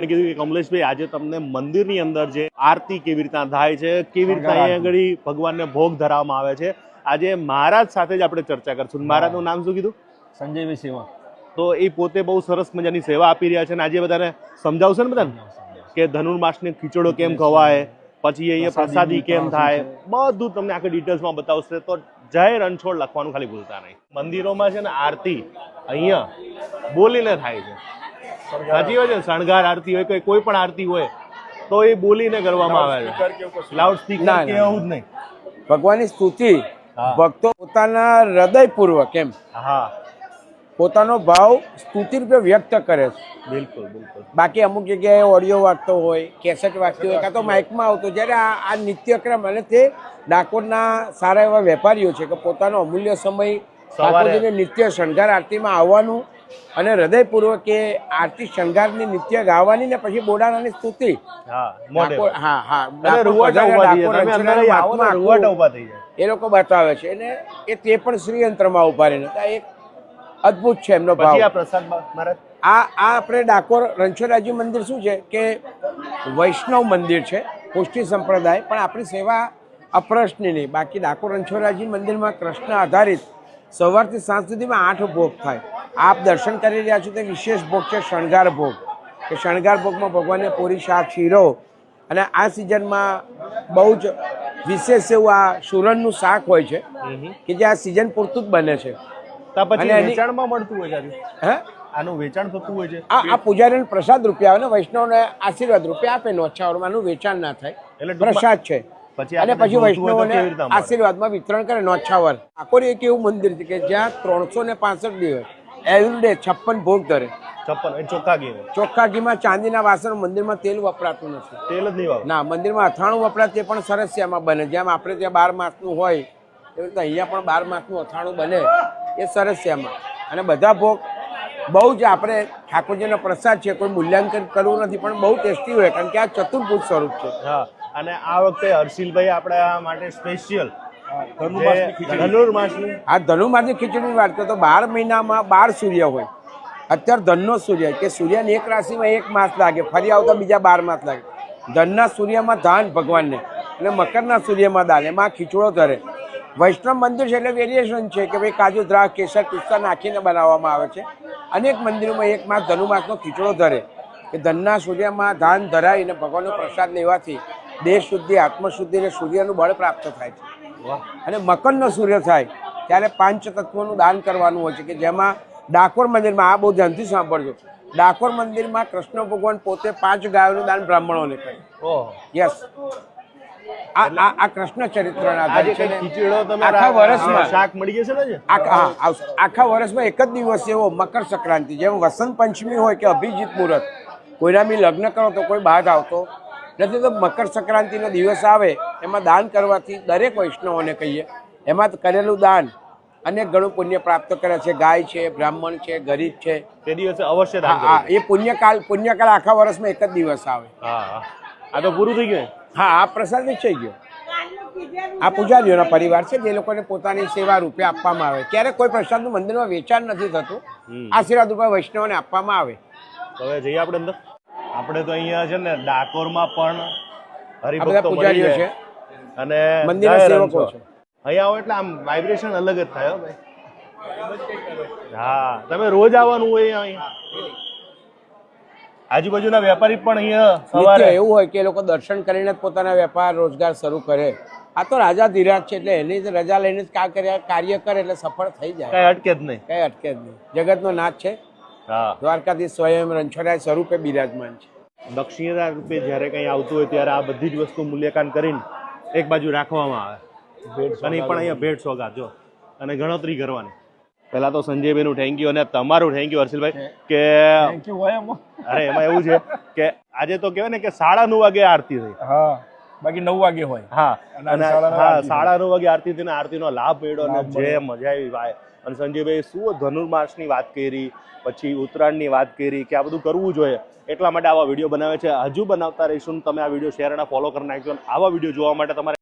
કીધું કે કમલેશભાઈ આજે તમને મંદિરની અંદર જે આરતી કેવી રીતના થાય છે કેવી રીતના અહીંયા આગળ ભગવાનને ભોગ ધરાવવામાં આવે છે આજે મહારાજ સાથે જ આપણે ચર્ચા કરશું. મહારાજનું નામ શું કીધું? સંજયભાઈ સેવા તો એ પોતે બહુ સરસ મજાની સેવા આપી રહ્યા છે અને આજે બધાને સમજાવશે ને બધાને? કે ધનુર્માસને ખીચડો કેમ ખવાય પછી અહીંયા પ્રસાદી કેમ થાય બધું તમને આખી ડિટેલ્સમાં બતાવશે. તો જય રણછોડ લખવાનું ખાલી ભૂલતા નહીં. મંદિરોમાં છે ને આરતી અહીંયા બોલીને થાય છે. સાચી હોય છે. શણગાર આરતી હોય કે કોઈ પણ આરતી હોય તો એ બોલીને કરવામાં આવે છે. Loud speaker? કે એવું જ નહીં. ભગવાનની સ્તુતિ ભક્તો પોતાના હૃદયપૂર્વક એમ. હા. પોતાનો ભાવ સ્તુતિ રૂપે વ્યક્ત કરે છે. બિલકુલ બિલકુલ. બાકી અમુક જગ્યાએ ઓડિયો વાગતો હોય કેસેટ વાગતી હોય કાં તો માઇકમાં આવતો જ્યારે આ આ નિત્યક્રમ અને તે ડાકોરના સારા એવા વેપારીઓ છે કે પોતાનો અમૂલ્ય સમય. ઠાકોરજીને નિત્ય શણગાર આરતીમાં આવવાનું અને હૃદયપૂર્વક એ આરતી શણગારની નિત્ય ગાવાની ને પછી બોડાનાની સ્તુતિ. હા હા એ લોકો બતાવે છે. અને એ તે પણ શ્રીયંત્રમાં ઊભા રહીને. આ એક અદ્ભુત છે એમનો ભાવ. આ પ્રસાદ મહારાજ? આ આ આપણે ડાકોર રણછોડરાજી મંદિર શું છે? કે વૈષ્ણવ મંદિર છે પુષ્ટિ સંપ્રદાય પણ આપણી સેવા અપ્રશ્નની નહીં. બાકી ડાકોર રણછોડરાજી મંદિરમાં કૃષ્ણ આધારિત સવારથી સાંજ સુધીમાં આઠ ભોગ થાય. આપ દર્શન કરી રહ્યા છો તે વિશેષ ભોગ છે શણગાર ભોગ. કે શણગાર ભોગમાં ભગવાનને પૂરી શાક શીરો અને આ સિઝનમાં બહુ જ વિશેષ એવું આ સુરણનું શાક હોય છે કે જે આ સિઝન પૂરતું જ બને છે. વેચાણમાં મળતું હોય હે? આનું વેચાણ થતું હોય છે. આ આ પૂજારીને પ્રસાદ રૂપિયા આવે ને વૈષ્ણવને આશીર્વાદ રૂપિયા આપે નોછાવરમાં આનું વેચાણ ના થાય. એટલે પ્રસાદ છે. પછી અને પછી વૈષ્ણવોને? આશીર્વાદમાં વિતરણ કરે નોછાવર આખોર એક એવું મંદિર છે કે જ્યાં ત્રણસો ને પાસઠ દિવસ એવરીડે છપ્પન ભોગ ધરે. છપ્પન ચોખ્ખા ઘી ચોખ્ખા ઘીમાં ચાંદીના વાસણ મંદિરમાં તેલ વપરાતું નથી. તેલ જ નહીં ના મંદિરમાં અથાણું વપરાય તે પણ સરસ્યામાં બને. જેમ આપણે ત્યાં બાર માસનું હોય એવી રીતે અહીંયા પણ બાર માસનું અથાણું બને. એ સરસ્યામાં અને બધા ભોગ બહુ જ આપણે ઠાકોરજીનો પ્રસાદ છે કોઈ મૂલ્યાંકન કરવું નથી પણ બહુ ટેસ્ટી હોય કારણ કે આ ચતુર્ભુજ સ્વરૂપ છે. હા. અને આ વખતે હર્ષિલભાઈ આપણા માટે સ્પેશિયલ ધનુર્માસની આ ધનુર્માસની ખીચડીની વાત કરો તો બાર મહિનામાં બાર સૂર્ય હોય. અત્યારે ધનનો સૂર્ય કે સૂર્યની એક રાશિમાં એક માસ લાગે ફરી આવતા બીજા બાર માસ લાગે. ધનના સૂર્યમાં ધાન ભગવાનને અને મકરના સૂર્યમાં દાન. એમાં ખીચડો ધરે. વૈષ્ણવ મંદિર છે એટલે વેરિએશન છે કે ભાઈ કાજુ દ્રાક્ષ કેસર પિસ્તા નાખીને બનાવવામાં આવે છે. અનેક મંદિરોમાં એક માસ ધનુમાસનો ખીચડો ધરે. કે ધનના સૂર્યમાં ધાન ધરાવીને ભગવાનનો પ્રસાદ લેવાથી દેહ શુદ્ધિ આત્મશુદ્ધિ અને સૂર્યનું બળ પ્રાપ્ત થાય છે. અને મકરનો સૂર્ય થાય ત્યારે પાંચ તત્વોનું દાન કરવાનું હોય છે કે જેમાં ડાકોર મંદિરમાં આ બહુ ધ્યાનથી સાંભળજો ડાકોર મંદિરમાં કૃષ્ણ ભગવાન પોતે પાંચ ગાયોનું દાન બ્રાહ્મણોને કર્યું યસ આ કૃષ્ણ તમે આખા વર્ષમાં શાક મળી જશે ને આખા વર્ષમાં એક જ દિવસ એવો મકર સંક્રાંતિ જેમ વસંત પંચમી હોય કે અભિજીત મુહૂર્ત. કોઈના બી લગ્ન કરો તો કોઈ બાદ આવતો. નથી તો મકર સંક્રાંતિનો દિવસ આવે એમાં દાન કરવાથી દરેક વૈષ્ણવોને કહીએ એમાં કરેલું દાન અનેક ઘણું પુણ્ય પ્રાપ્ત કરે છે. ગાય છે બ્રાહ્મણ છે ગરીબ છે. તે દિવસે અવશ્ય હા એ પુણ્યકાલ પુણ્યકાલ આખા વર્ષમાં એક જ દિવસ આવે. આ તો પૂરું થઈ ગયું હા આ પ્રસાદ છે ગયો. આ પૂજારીઓના પરિવાર છે જે લોકોને પોતાની સેવા રૂપે આપવામાં આવે. ક્યારેક કોઈ પ્રસાદનું મંદિરમાં વેચાણ નથી થતું. આશીર્વાદ રૂપે વૈષ્ણવને આપવામાં આવે. હવે જઈએ આપણે અંદર. આપણે તો અહીંયા છે ને ડાકોરમાં પણ હરિભક્તો પૂજારીઓ છે. અને મંદિર સેવકો છે. અહીંયા આવો એટલે આમ વાઇબ્રેશન અલગ જ થાય ભાઈ. હા તમે રોજ આવવાનું હોય અહીંયા. આજુબાજુના વેપારી પણ અહીંયા સવારે. એવું હોય કે એ લોકો દર્શન કરીને જ પોતાના વેપાર રોજગાર શરૂ કરે. આ તો રાજા ધીરાજ છે એટલે એની જ રજા લઈને જ કાર્ય કરે એટલે સફળ થઈ જાય. કઈ અટકે જ નહીં. કઈ અટકે જ નહીં. જગતનો નાથ છે. હા. દ્વારકાથી સ્વયં રણછોડાય સ્વરૂપે બિરાજમાન છે. દક્ષિણતા રૂપે જ્યારે કંઈ આવતું હોય ત્યારે આ બધી જ વસ્તુ મૂલ્યાંકન કરીને એક બાજુ રાખવામાં આવે. અને ઈ પણ અહીંયા ભેટ સોગાદ જો. અને ગણતરી કરવાની. પહેલા તો સંજયભાઈનું થેન્ક યુ અને તમારું થેન્ક યુ હર્ષિલભાઈ કે અરે એમાં એવું છે કે આજે તો કહેવાય ને કે સાડા નવ વાગે આરતી થઈ. હા બાકી નવ વાગે હોય. હા. અને અને સાડા નવે હા આરતી સાડા નવ વાગે આરતી થઈને આરતીનો લાભ મેળવ્યો અને જે મજા આવી ભાઈ. અને સંજયભાઈએ શું ધનુર્માસની વાત કરી, પછી ઉત્તરાયણની વાત કરી, કે આ બધું કરવું જોઈએ, એટલા માટે આવા વીડિયો બનાવે છે. હજુ બનાવતા રહીશું તમે આ વીડિયો શેર ફોલો કરી નાખજો આવા વીડિયો જોવા માટે તમારે